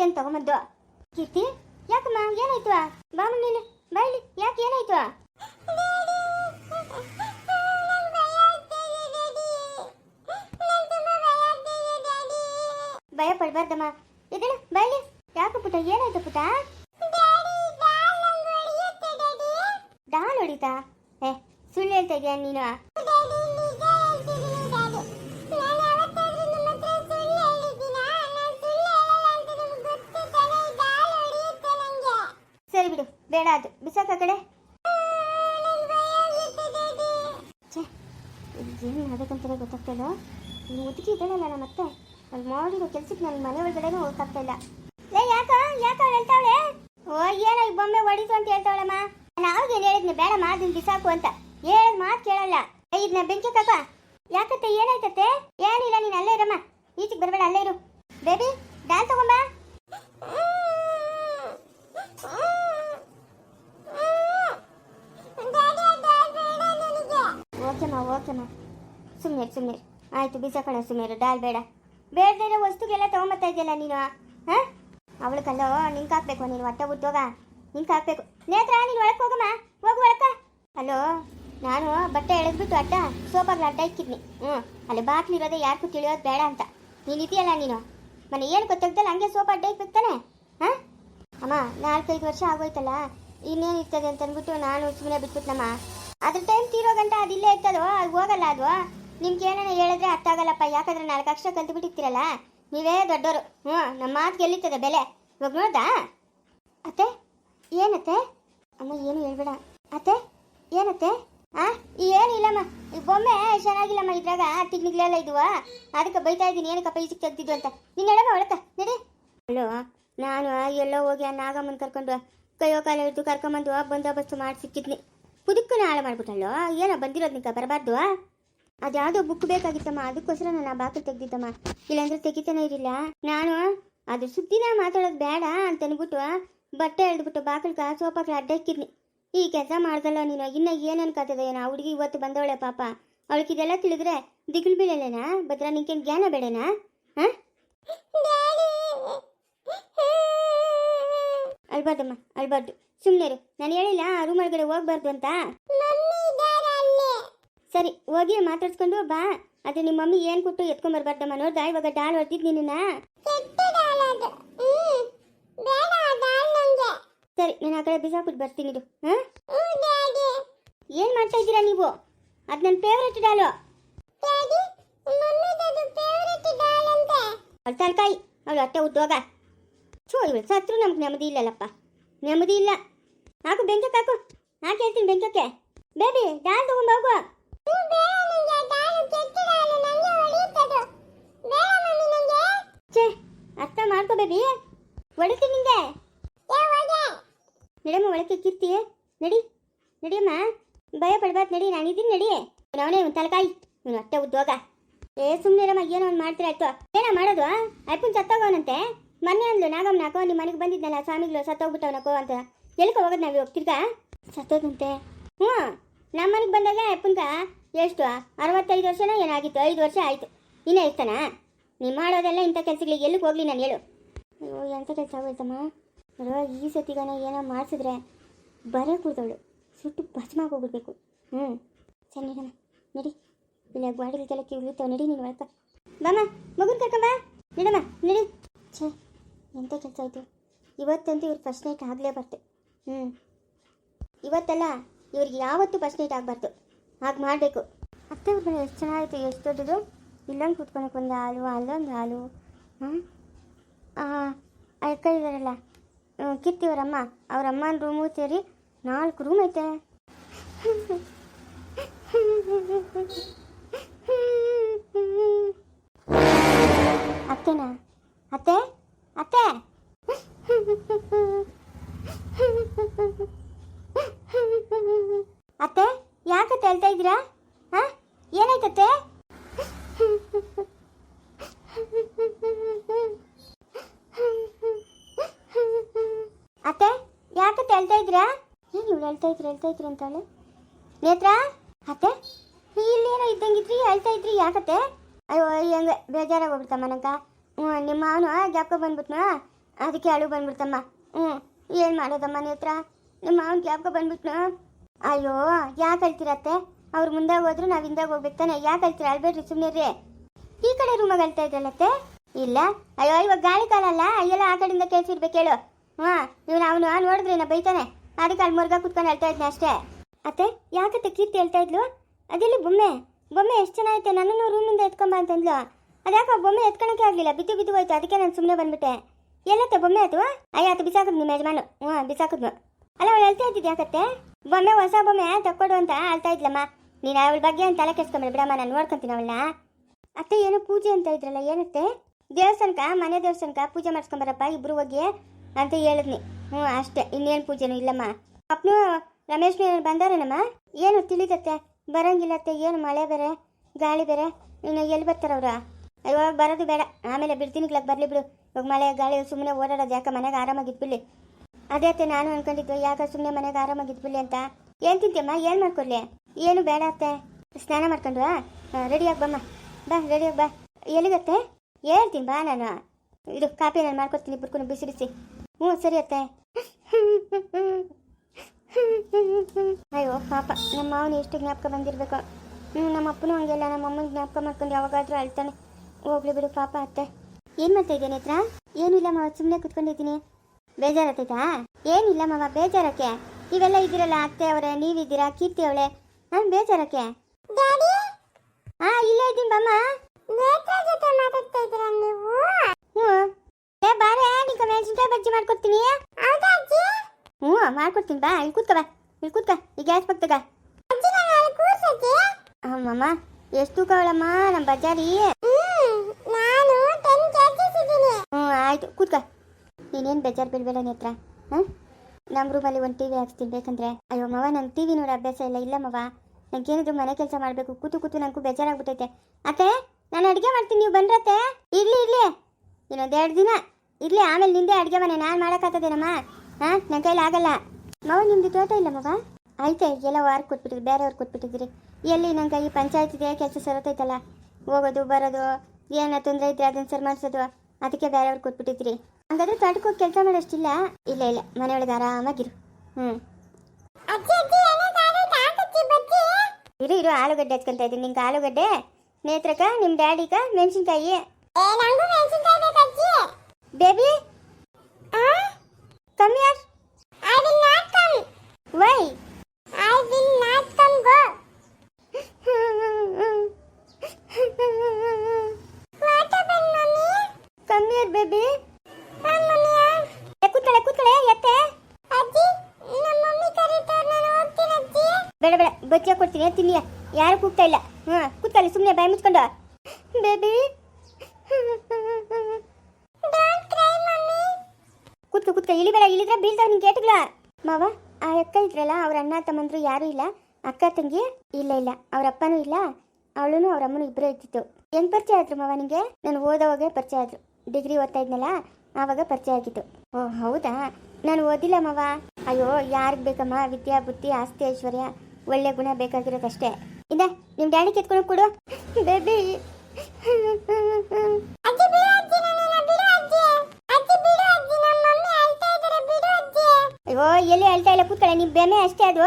ಕತ್ತೆನ್ ತಗೊಂಬಂದು ಕೀರ್ತಿ, ಯಾಕಮ್ಮ, ಏನಾಯ್ತು? ಬಾಮ ನೀನು ಬಾಯ್ಲಿ ಯಾಕೆ ಏನಾಯ್ತು? ಭಯ ಪಡ್ಬಾರ್ದಮ್ಮ. ಇದಳು ಬಾಯ್ಲಿ ಯಾಕ ಪುಟ ಏನಾಯ್ತು ಪುಟ ಡಾಲ್ ಹೊಡಿತಾ? ಏ, ಸುಳ್ಳು ಹೇಳ್ತಾ ಇದೀಯ ನೀನು? ಬಿಡು ಅದು. ಬಿಸಾಕ ಕಡೆ ಏನು ಮಾಡ್ಬೇಕಂತಾನೆ ಇಲ್ಲ. ನೀವು ಒದಗಿ ಇದ್ದಾಳಲ್ಲ ನಾನು ಮತ್ತೆ. ಅಲ್ಲಿ ಮಾಡಿರೋ ಕೆಲ್ಸಕ್ಕೆ ನನ್ನ ಮನೆ ಒಳಗಡೆನೂ ಹೋಗ್ತಾ ಇಲ್ಲ. ಲೇ, ಯಾಕ? ಯಾಕ ಅವಳು ಓ, ಏನೋ ಈ ಬೊಮ್ಮೆ ಹೊಡಿತು ಅಂತ ಹೇಳ್ತಾವಳಮ್ಮ. ನಾನು ಏನು ಹೇಳಿದ್ನಿ, ಬೇಡಮ್ಮ, ಅದನ್ನ ಬಿಸಾಕು ಅಂತ. ಹೇಳಿದ ಮಾತು ಕೇಳಲ್ಲ. ಇದನ್ನ ಬೆಂಕಿ ಕಾಕ? ಯಾಕತ್ತೆ, ಏನಾಯ್ತತ್ತೆ? ಏನಿಲ್ಲ, ನೀನು ಅಲ್ಲೇ ಇರಮ್ಮ. ಈಚೆಗೆ ಬರಬೇಡ, ಅಲ್ಲೇ ಇರು. ಬೇಬಿ ಡ್ಯಾನ್ ತಗೊಂಬ. ಓಕೆಮ್ಮ ಓಕೆಮ್ಮ ಸುಮ್ಮನೆ ಸುಮ್ಮನೆ ಆಯಿತು ಬಿಸಾಕೋಣ ಸುಮ್ಮನೆ ಡಾಲ್ ಬೇಡ. ಬೇಡದೇ ವಸ್ತುಗೆಲ್ಲ ತಗೊಂಬತ್ತಾ ಇದೆಯಲ್ಲ ನೀನು? ಹಾಂ? ಕಲ್ಲೋ ನಿಂಗೆ ಹಾಕ್ಬೇಕು, ನೀನು ಹೊಟ್ಟೆ ಉದ್ಯೋಗ ನಿಂಗೆ ಹಾಕ್ಬೇಕು. ನೇತ್ರ ನೀನು ಒಳಕ್ಕೆ ಹೋಗಮ್ಮ. ಹೋಗು ಒಳಕ. ಹಲೋ ನಾನು ಬಟ್ಟೆ ಎಳೆದ್ಬಿಟ್ಟು ಅಡ್ಡ ಸೋಪಾಗ್ಲ ಅಡ್ಡ ಇಕ್ಕಿದ್ನಿ. ಹ್ಞೂ, ಅಲ್ಲಿ ಬಾಕ್ಲಿರೋದೇ ಯಾರಿಗೂ ತಿಳಿಯೋದು ಬೇಡ ಅಂತ. ನೀನು ಇದೆಯಲ್ಲ ನೀನು? ಮನೆ ಏನು ಗೊತ್ತಾಗ್ದಲ್ಲ ಹಂಗೆ ಸೋಪ್ ಅಡ್ಡ ಇಕ್ಬೇಕು ತಾನೆ? ಹಾಂ? ಅಮ್ಮ, ನಾಲ್ಕೈದು ವರ್ಷ ಆಗೋಯ್ತಲ್ಲ. ಇನ್ನೇನು ಇರ್ತದೆ ಅಂತ ಅಂದ್ಬಿಟ್ಟು ನಾನು ಸುಮ್ಮನೆ ಬಿಟ್ಬಿಟ್ನಮ್ಮ. ಅದ್ರ ಟೈಮ್ ತೀರೋ ಗಂಟ ಅದಿಲ್ಲೇ ಇರ್ತದೋ ಅದು ಹೋಗಲ್ಲ ಅದು. ನಿಮ್ಗೆ ಏನಾನ ಹೇಳಿದ್ರೆ ಅರ್ಥ ಆಗಲ್ಲಪ್ಪ, ಯಾಕಂದ್ರೆ ನಾಲ್ಕು ಅಕ್ಷರ ಕಲ್ತು ಬಿಟ್ಟಿರ್ತೀರಲ್ಲ? ನೀವೇ ದೊಡ್ಡವರು ಹ್ಞೂ ನಮ್ಮ ಮಾತು ಗೆಲ್ಲಿತದೆ ಬೆಲೆ. ಇವಾಗ ನೋಡ್ದಾ? ಅತ್ತೆ, ಏನತ್ತೆ? ಅಮ್ಮ, ಏನು ಹೇಳ್ಬೇಡ. ಅತ್ತೆ, ಏನತ್ತೆ? ಆ ಏನಿಲ್ಲಮ್ಮ ಈ ಬೊಮ್ಮೆ ಚೆನ್ನಾಗಿಲ್ಲಮ್ಮ ಇದ್ರಾಗ ತಿಗ್ನಿಗ್ಲೆಲ್ಲ ಇದುವ. ಅದಕ್ಕೆ ಬೈತಾ ಇದ್ದೀನಿ, ಏನಕ್ಕಪ್ಪ ಈಜಿಗೆ ತೆಗ್ದಿದ್ದು ಅಂತ. ನೀನು ಹೇಳಮ್ಮ ಒಳಕ ನಡಿ. ಅಲ್ಲೋ ನಾನು ಎಲ್ಲೋ ಹೋಗಿ ಆ ನಾಗಮ್ಮನ ಕರ್ಕೊಂಡು, ಕೈಯೋ ಕಾಲ ಹಿಡಿದು ಕರ್ಕೊಂಬಂದು ಬಂದೋಬಸ್ತು ಮಾಡಿ ಸಿಕ್ಕಿದ್ನಿ. ಕುದಕ್ಕನ ಹಾಳು ಮಾಡ್ಬಿಟ್ಟಲ್ಲೋ ಏನೋ ಬಂದಿರೋದು ನಿಂಕ ಬರಬಾರ್ದು ಅದ್ಯಾವುದೋ ಬುಕ್ ಬೇಕಾಗಿತ್ತಮ್ಮ, ಅದಕ್ಕೋಸ್ಕರ ನಾನು ಆ ಬಾಕಲು ತೆಗ್ದಿದ್ದಮ್ಮ. ಇಲ್ಲಾಂದ್ರೆ ತೆಗಿತಾನೆ ಇರಲಿಲ್ಲ. ನಾನು ಅದ್ರ ಸುದ್ದಿನ ಮಾತಾಡೋದು ಬೇಡ ಅಂತ ಅಂದ್ಬಿಟ್ಟು ಬಟ್ಟೆ ಎಳ್ದ್ಬಿಟ್ಟು ಬಾಕಲ್ಕ ಸೋಪಾಕ್ಲ ಅಡ್ಡ ಇಕ್ಕಿದ್ನಿ ಈ ಕೆಲಸ ಮಾಡ್ದಲ್ಲ ನೀನು, ಇನ್ನ ಏನು ಅನ್ಕೋತದ ಏನೋ ಹುಡುಗಿ ಇವತ್ತು ಬಂದವಳೆ ಪಾಪ. ಅವಳಿಗೆ ಇದೆಲ್ಲ ತಿಳಿದ್ರೆ ದಿಗಿಲ್ ಬೀಳಲೇನಾ ಭದ್ರ ನಿಂಕೇನು ಜ್ಞಾನ ಬೇಡನಾ? ಹಾಂ ಅಳ್ಬಾರ್ದಮ್ಮ, ಅಳ್ಬಾರ್ದು. ಸುಮ್ಮನೆ ನಾನು ಹೇಳಿಲ್ಲ ಆ ರೂಮ್ ಒಳಗಡೆ ಹೋಗ್ಬಾರ್ದು ಅಂತ. ಸರಿ ಹೋಗಿ ಮಾತಾಡ್ಸ್ಕೊಂಡು ಬಾ. ಅದೇ ನಿಮ್ಮ ಮಮ್ಮಿ ಏನು ಕೊಟ್ಟು ಎತ್ಕೊಂಬರ್ಬಾರ್ದಮ್ಮ ನೋಡ್ದಾ? ಇವಾಗ ಡಾಲ್ ಹೊಡ್ದಿದ್ ನಿನ್ನ ಸರಿ ನಾನು ಆ ಕಡೆ ಬಿಸಾಕ್ಬಿಟ್ಟು ಬರ್ತೀನಿ ಇದು ಹಾಂ? ಏನು ಮಾಡ್ತಾ ಇದ್ದೀರಾ ನೀವು? ಅದು ನನ್ನ ಫೇವ್ರೆಟ್ ಡಾಲು ಅವಳು ತಲಕಾಯಿ ಅವಳು ಅಟ್ಟೆ ಉದ್ದೋಗ. ಚೋ ಇವಳು ಸತ್ರು ನಮ್ಗೆ ನೆಮ್ಮದಿ ಇಲ್ಲಲ್ಲಪ್ಪ. ನೆಮ್ಮದಿ ಇಲ್ಲ. ಹಾಕು ಬೆಂಕಕ್ಕೆ ಹಾಕು. ಹಾಕಿ ಹೇಳ್ತೀನಿ ಬೆಂಕಕ್ಕೆ ಬೇಬಿ ಡಾಲ್ ತಗೊಂಡು ಹೋಗು. ಛೇ ಅರ್ಥ ಮಾಡ್ಕೋ ಬೇಬಿ. ಹೊಡಿತೀನಿ ನಿಂಗೆ. ನಡಿಯಮ್ಮ ಒಳಕ್ಕೆ ಕಿರ್ತಿ. ನಡಿ ನಡಿಯಮ್ಮ. ಭಯ ಪಡ್ಬಾರ್ದು ನಡಿ. ನಾನಿದ್ದೀನಿ ನಡಿ. ಅವನೇ ಒಂದು ತಲಕಾಯಿ. ಇವನು ಹೊಟ್ಟೆ ಉದ್ದೋಗ ಏ ಸುಮ್ಮನೆ ರಮ್ಮ ಏನೋ ಒಂದು ಮಾಡ್ತೀರ ಆಯ್ತು. ಏನ ಮಾಡೋದು. ಅಪ್ಪನ ಸತ್ತೋಗೋನಂತೆ ಮೊನ್ನೆ ಅಂದ್ಲು ನಾಗಮ್ಮನಕೋ ನಿಮ್ಮ ಮನೆಗೆ ಬಂದಿದ್ನಲ್ಲ ಸ್ವಾಮಿಗಳು ಸತ್ತೋಗ್ಬಿಟ್ಟವನಕೋ ಅಂತ. ಎಲ್ಕ ಹೋಗೋದು ನಾವು ಹೋಗ್ತಿರ್ಗ ಸತ್ತೋದಂತೆ. ಹ್ಞೂ. ನಮ್ಮ ಮನೆಗೆ ಬಂದಾಗ ಅಪ್ಪನ್ಕ ಎಷ್ಟು? ಅರವತ್ತೈದು ವರ್ಷನೋ ಏನಾಗಿತ್ತು ಐದು ವರ್ಷ ಆಯಿತು. ಇನ್ನೇ ಇರ್ತಾನ ನೀ ಮಾಡೋದೆಲ್ಲ ಇಂಥ ಕೆಲ್ಸಗಳಿಗೆ ಎಲ್ಲಿಗೆ ಹೋಗ್ಲಿ ನಾನು ಹೇಳು. ಅಯ್ಯೋ ಎಂಥ ಕೆಲಸ ಆಗೋಯ್ತಮ್ಮ? ಅಲ್ವಾ ಈ ಸತಿಗನ ಏನೋ ಮಾಡಿಸಿದ್ರೆ ಬರೇ ಕೂತವಳು. ಸುಟ್ಟು ಭಸ್ಮ ಹೋಗ್ಬಿಡ್ಬೇಕು ಹ್ಞೂ. ಸಣ್ಣಿರಮ್ಮ ನಡಿ ಇಲ್ಲ ಗಾಡಿಗೆಲ್ಲ ಕಿವುಳುತ್ತಾವ ನಡಿ ನೀನು ಒಳಕ ಬಾಮ ಮಗುನ ಕರ್ಕೊಂಬ ನಡಮ್ಮ, ನಡಿ. ಛೇ ಎಂಥ ಕೆಲಸ ಆಯಿತು? ಇವತ್ತಂತೂ ಇವ್ರು ಫಸ್ಟ್ ನೈಟ್ ಆಗಲೇಬಾರ್ದು ಹ್ಞೂ ಇವತ್ತಲ್ಲ ಇವ್ರಿಗೆ ಯಾವತ್ತೂ ಫಸ್ಟ್ ನೈಟ್ ಆಗಬಾರ್ದು. ಹಾಗೆ ಮಾಡಬೇಕು. ಅತ್ತೆ ಮನೆ ಎಷ್ಟು ಚೆನ್ನಾಗಿತ್ತು ಎಷ್ಟು ದೊಡ್ಡದು. ಇಲ್ಲೊಂದು ಕೂತ್ಕೊಳಕ್ಕೆ ಒಂದು ಹಾಲು, ಅಲ್ಲೊಂದು ಹಾಲು. ಹಾಂ? ಅಕ್ಕ ಇದ್ದಾರಲ್ಲ ಕಿತ್ತಿ ಅವರಮ್ಮ ಅವ್ರ ಅಮ್ಮನ ರೂಮು ಸೇರಿ ನಾಲ್ಕು ರೂಮ್ ಐತೆ. ಅತ್ತೆನಾ? ಅತ್ತೆ? ಅತ್ತೆ? ಅತ್ತೆ ಯಾಕೆ ಹೇಳ್ತಾ ಇದ್ದೀರಾ? ಹಾ? ಏನಾಯ್ತತ್ತೆ ಅತ್ತೆ? ಯಾಕೆ ಹೇಳ್ತಾ ಇದ್ದೀರಾ? ಏನು ಇವಳು ಹೇಳ್ತಾ ಇದ್ರಿ ಹೇಳ್ತಾ ಇದ್ರಿ ಅಂತಾಳೆ? ನೇತ್ರ? ಅತ್ತೆ, ಇಲ್ಲೇನೋ ಇದ್ದಂಗಿದ್ರಿ, ಹೇಳ್ತಾ ಇದ್ರಿ, ಯಾಕತ್ತೆ? ಅಯ್ಯೋ ಹೆಂಗೆ ಬೇಜಾರಾಗಿ ಹೋಗ್ಬಿಡ್ತಮ್ಮ ನಂಗೆ. ಹ್ಞೂ ನಿಮ್ಮ ಅವನು ಗ್ಯಾಪ್ಕೊ ಬಂದ್ಬಿಟ್ನಾ? ಅದಕ್ಕೆ ಅಳು ಬಂದ್ಬಿಡ್ತಮ್ಮ. ಹ್ಞೂ ಏನು ಮಾಡೋದಮ್ಮ ಹತ್ರ? ನಿಮ್ಮ ಮಾವನ ಕ್ಯಾಬ್ಗೆ ಬಂದ್ಬಿಟ್ನು? ಅಯ್ಯೋ, ಯಾಕೆ ಕಲ್ತಿರತ್ತೆ ಅವ್ರು ಮುಂದೆ ಹೋದ್ರು ನಾವು ಹೋಗ್ಬೇಕು ತಾನೆ. ಯಾಕೆ ಅಳ್ತೀರ? ಅಳ್ಬೇಡ್ರಿ ಸುಮ್ಮನೆ ಈ ಕಡೆ ರೂಮಾಗ ಅಳ್ತಾ ಇದ್ರಲ್ಲತ್ತೆ ಇಲ್ಲ. ಅಯ್ಯೋ, ಇವಾಗ ಗಾಳಿ ಕಾಲಲ್ಲ ಅಯ್ಯಲ್ಲ ಆ ಕಡೆಯಿಂದ ಕೇಳಿಸಿರ್ಬೇಕು ಹೇಳು. ಹಾಂ ಇವನು ಅವನು ನೋಡಿದ್ರೆ ನಾ ಬೈತಾನೆ. ಅದಕ್ಕೆ ಅಲ್ಲಿ ಮುರ್ಗ ಕುತ್ಕೊಂಡು ಹೇಳ್ತಾ ಇದ್ನ ಅಷ್ಟೇ. ಅತ್ತೆ, ಯಾಕತ್ತೆ ಕೀರ್ತಿ ಹೇಳ್ತಾ ಇದ್ಲು? ಅದೆಲ್ಲಿ ಬೊಮ್ಮೆ? ಬೊಮ್ಮೆ ಎಷ್ಟು ಚೆನ್ನಾಗೈತೆ. ನನ್ನನ್ನು ರೂಮಿಂದ ಎತ್ಕೊಂಬ ಅಂತಂದ್ಲು. ಅದ್ಯಾಕೆ ಬೊಮ್ಮೆ ಎತ್ಕೊಳಕ್ಕೆ ಆಗಲಿಲ್ಲ. ಬಿದ್ದು ಬಿದ್ದು ಹೋಯ್ತು. ಅದಕ್ಕೆ ನಾನು ಸುಮ್ಮನೆ ಬಂದ್ಬಿಟ್ಟೆ. ಎಲ್ಲತ್ತೆ ಬೊಮ್ಮೆ ಆಯ್ತು ಅಯ್ಯ, ಅದು ಬಿಸಾಕದ್ ನಿಮ್ಮ ಯಜಮಾನು. ಹ್ಞೂ, ಬಿಸಾಕದ್. ಅಲ್ಲ, ಅವಳು ಅಳ್ತಾ ಇದ್ದಿದ್ದು ಯಾಕತ್ತೆ ಬೊಮ್ಮೆ, ಹೊಸ ಬೊಮ್ಮೆ ತಕ್ಕೊಡು ಅಂತ ಅಳ್ತಾ ಇದ್ಲಮ್ಮ. ನೀನು ಅವಳ ಬಗ್ಗೆ ಅಂತ ತಲೆ ಕೆಡ್ಸ್ಕೊಂಬೇಡ, ಬಿಡಮ್ಮ, ನಾನು ನೋಡ್ಕೊಂತೀನಿ ಅವಳನ್ನ. ಅತ್ತೆ, ಏನು ಪೂಜೆ ಅಂತ ಇದ್ರಲ್ಲ, ಏನತ್ತೆ? ದೇವಸ್ಥಾನಕ ಮನೆ ದೇವಸ್ಥಾನಕ ಪೂಜೆ ಮಾಡಿಸ್ಕೊಂಬರಪ್ಪ, ಇಬ್ರು ಹೋಗಿ ಅಂತ ಹೇಳಿದ್ನಿ. ಹ್ಞೂ, ಅಷ್ಟೇ, ಇನ್ನೇನು ಪೂಜೆನೂ ಇಲ್ಲಮ್ಮ. ಅಪ್ಪನು ರಮೇಶ್ ಬಂದಾರೇನಮ್ಮ? ಏನು ತಿಳಿದತ್ತೆ? ಬರಂಗಿಲ್ಲತ್ತೆ ಏನು ಮಳೆ ಬೇರೆ, ಗಾಳಿ ಬೇರೆ, ಇನ್ನು ಎಲ್ಲಿ ಬರ್ತಾರವ್ರ? ಅಯ್ಯೋ, ಬರೋದು ಬೇಡ. ಆಮೇಲೆ ಬಿಡ್ತೀನಿ ಬರಲಿ ಬಿಡು. ಇವಾಗ ಮಳೆ, ಗಾಳಿ ಸುಮ್ಮನೆ ಓಡಾಡೋದು ಯಾಕೆ? ಮನೆಗೆ ಆರಾಮಾಗಿದ್ಬಿಡ್ಲಿ ಅದೇ ಅತ್ತೆ, ನಾನು ಅನ್ಕೊಂಡಿದ್ದು, ಯಾಕೆ ಸುಮ್ಮನೆ ಮನೆಗೆ ಆರಾಮಾಗಿದ್ಬಿಡ್ಲಿ ಅಂತ. ಏನು ತಿಂತೀಯಮ್ಮ? ಏನು ಮಾಡ್ಕೊಡ್ಲಿ? ಏನು ಬೇಡ ಅತ್ತೆ. ಸ್ನಾನ ಮಾಡ್ಕೊಂಡು ರೆಡಿಯಾಗಿ ಬಮ್ಮ. ಬಾ ರೆಡಿಯಾಗಿ ಬಾ. ಎಲ್ಲಿಗತ್ತೆ? ಹೇಳ್ತೀನಿ, ಬಾ ನಾನು. ಇದು ಕಾಪಿ ನಾನು ಮಾಡ್ಕೊಡ್ತೀನಿ ಬಿಡ್ಕೊಂಡು ಬಿಸಿ ಬಿಸಿ. ಹ್ಞೂ, ಸರಿ ಅತ್ತೆ. ಅಯ್ಯೋ, ಪಾಪ. ನಮ್ಮ ಮಾವನ ಎಷ್ಟು ಜ್ಞಾಪಕ ಬಂದಿರಬೇಕು. ಹ್ಞೂ, ನಮ್ಮ ಅಪ್ಪನೂ ಹಂಗೆಲ್ಲ ನಮ್ಮ ಅಮ್ಮನ ಜ್ಞಾಪಕ ಮಾಡ್ಕೊಂಡು ಯಾವಾಗಾದರೂ ಅಳ್ತಾನೆ. ಹೋಗ್ಲಿ ಬಿಡು ಪಾಪ ಅತ್ತೆ. ಏನು ಮಾಡ್ತಾ ಇದ್ದೀನಿ ಹತ್ರ ಏನಿಲ್ಲ ಮಾವ ಸುಮ್ಮನೆ ಕುತ್ಕೊಂಡಿದ್ದೀನಿ. ಬೇಜಾರತ್ತೈತಾ ಏನಿಲ್ಲ ಮಾವ ಬೇಜಾರಕ್ಕೆ. ಇವೆಲ್ಲ ಇದ್ದೀರಲ್ಲ ಅತ್ತೆ ಅವರೇ ನೀವಿದ್ದೀರಾ? ಕೀರ್ತಿ ಅವಳೆ. ನಾನು ಬೇಜಾರಕ್ಕೆ. ಹಾ ಇಲ್ಲೇ ಇದ್ದೀನಿ ಬಮ್ಮ. ಹ್ಞೂ. ಏ ಬಾರೆ ನಿಂಗೆ ಮೆಣಸಿನ್ಕಾಯಿ ಬಜ್ಜಿ ಮಾಡ್ಕೊಡ್ತೀನಿ. ಹ್ಞೂ ಮಾಡ್ಕೊಡ್ತೀನಿ ಬಾ ಇಲ್ಲಿ ಕೂತ್ಕ ಬಾ. ಇಲ್ಲಿ ಕೂತ್ಕ ಈ ಗ್ಯಾಸ್ ಪಕ್ಕದಾಗ. ಅಮ್ಮಮ್ಮ ಎಷ್ಟು ತೂಕ ಅವಳಮ್ಮ ನಮ್ಮ ಬಜಾರಿ ಹ್ಞೂ ಆಯ್ತು, ಕೂತ್ಕ. ನೀನೇನು ಬೇಜಾರು ಬೀಳ್ಬೇಡ ನೇತ್ರ ಹ್ಞೂ ನಮ್ಮ ರೂಮಲ್ಲಿ ಒಂದು ಟಿ ವಿ ಹಾಕ್ಸ್ತೀನಿ ಬೇಕಂದ್ರೆ. ಅಯ್ಯೋ ಮವ ನಂಗೆ ಟಿ ವಿ ನೋಡೋ ಅಭ್ಯಾಸ ಇಲ್ಲ ಇಲ್ಲ ಮವ. ನಂಗೇನಿದ್ರು ಮನೆ ಕೆಲಸ ಮಾಡಬೇಕು, ಕೂತು ಕೂತು ನನಗೂ ಬೇಜಾರಾಗ್ಬಿಟ್ಟೈತೆ. ಅತ್ತೆ, ನಾನು ಅಡುಗೆ ಮಾಡ್ತೀನಿ, ನೀವು ಬಂದ್ರತ್ತೆ ಇರಲಿ ಇರಲಿ. ಇನ್ನೊಂದು ಎರಡು ದಿನ. ಇರಲಿ, ಆಮೇಲೆ ನಿಂದೆ ಅಡುಗೆ ಮನೆ, ನಾನು ಮಾಡೋಕ್ಕಾಗ್ತದೇನಮ್ಮ ಹಾಂ? ನನ್ನ ಕೈಲಿ ಆಗಲ್ಲ. ಮವ, ನಿಮ್ದು ತೋಟ ಇಲ್ಲ ಮವ? ಆಯ್ತೆ, ಎಲ್ಲ ವಾರ ಕೊಟ್ಬಿಟ್ಟಿದ್ರಿ, ಬೇರೆಯವ್ರು ಕೊಟ್ಬಿಟ್ಟಿದ್ರಿ ಎಲ್ಲಿ ನಂಗೆ ಈ ಪಂಚಾಯತ್ ಇದೆ ಕೆಲಸ ಸರತೈತಲ್ಲ. ಹೋಗೋದು, ಬರೋದು ಏನೋ ತೊಂದರೆ ಇದ್ದರೆ ಅದನ್ನು ಸರಿ ಮಾಡಿಸೋದು. ಅದಕ್ಕೆ ಬೇರೆಯವ್ರು ಕೊಟ್ಬಿಟ್ಟಿದ್ರಿ ಹಂಗಾದ್ರೆ ತೋಟಕ್ಕೆ ಹೋಗಿ ಕೆಲಸ ಮಾಡೋಷ್ಟಿಲ್ಲ? ಇಲ್ಲ ಇಲ್ಲ. ಮನೆಯೊಳಗೆ ಆರಾಮಾಗಿರು. ಹ್ಞೂ ಇರು ಇರು. ಆಲೂಗಡ್ಡೆ ಹಚ್ಕೊಂತ ಇದ್ದೀನಿ. ನಿಂಗೆ ಆಲೂಗಡ್ಡೆ ನೇತ್ರಕ ನಿಮ್ಮ ಡ್ಯಾಡಿಗ ಮೆಣಸಿನ್ಕಾಯಿ. ಬೇಬಿ ಕಮ್ ಯಾರ್ ವೈ ಕಮ್ಮಿ ಯಾರ್ ಬೇಬಿ ಕೂತ್ಕಳೆ ಕೂತ್ಕಳೆ ಎತ್ತೆ ಬೇಡ ಬೇಡ ಬಚ್ಚ ಕೊಡ್ತೀನಿ ತಿನ್ನಿಯ? ಯಾರು ಕೂಗ್ತಾ ಇಲ್ಲ? ಹಾಂ ಕೂತಲ್ಲಿ ಸುಮ್ಮನೆ ಬಾಯಿ ಮುಚ್ಕೊಂಡು. ಬೇಬಿ. ಕೂತ್ಕ ಕೂತ್ಕ, ಇಳಿಬೇಡ, ಇಳಿದ್ರೆ ಬೀಳ್ತಾವ ನಿನ್ ಗೇಟ್ಗಳ. ಮಾವ, ಆ ಅಕ್ಕ ಇದ್ರಲ್ಲ, ಅವ್ರ ಅಣ್ಣ, ತಮ್ಮಂದ್ರು ಯಾರು ಇಲ್ಲ. ಅಕ್ಕ, ತಂಗಿ ಇಲ್ಲ ಇಲ್ಲ. ಅವ್ರ ಅಪ್ಪನೂ ಇಲ್ಲ. ಅವಳೂ ಅವ್ರ ಅಮ್ಮನೂ ಇಬ್ಬರು ಇದ್ದಿತ್ತು ಹೆಂಗ್ ಪರಿಚಯ ಆದ್ರು ಮಾವ ನಿಂಗೆ? ನಾನು ಓದೋವಾಗ ಪರಿಚಯ ಆದ್ರು. ಡಿಗ್ರಿ ಓದ್ತಾ ಇದ್ನಲ್ಲ, ಆವಾಗ ಪರಿಚಯ ಆಗಿತ್ತು ಓ, ಹೌದಾ? ನಾನು ಓದಿಲ್ಲ ಮಾವ. ಅಯ್ಯೋ, ಯಾರಿಗೆ ಬೇಕಮ್ಮ? ವಿದ್ಯಾ, ಬುದ್ಧಿ, ಆಸ್ತಿ, ಐಶ್ವರ್ಯ. ಒಳ್ಳೆ ಗುಣ ಬೇಕಾಗಿರೋದಷ್ಟೇ. ಇದೆ, ನಿಮ್ ಡ್ಯಾಡಿ ಕೆತ್ಕೊಂಡು ಕೊಡು. ಬೇಬಿ ಅಯ್ಯೋ, ಎಲ್ಲಿ ಅಳ್ತಾ ಇಲ್ಲ, ಕೂತ್ಕೊಳ್ಳ, ನಿಮ್ ಬೆಮೆ ಅಷ್ಟೇ ಅದು.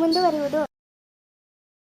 ಮುಂದುವರಿಯುವುದು.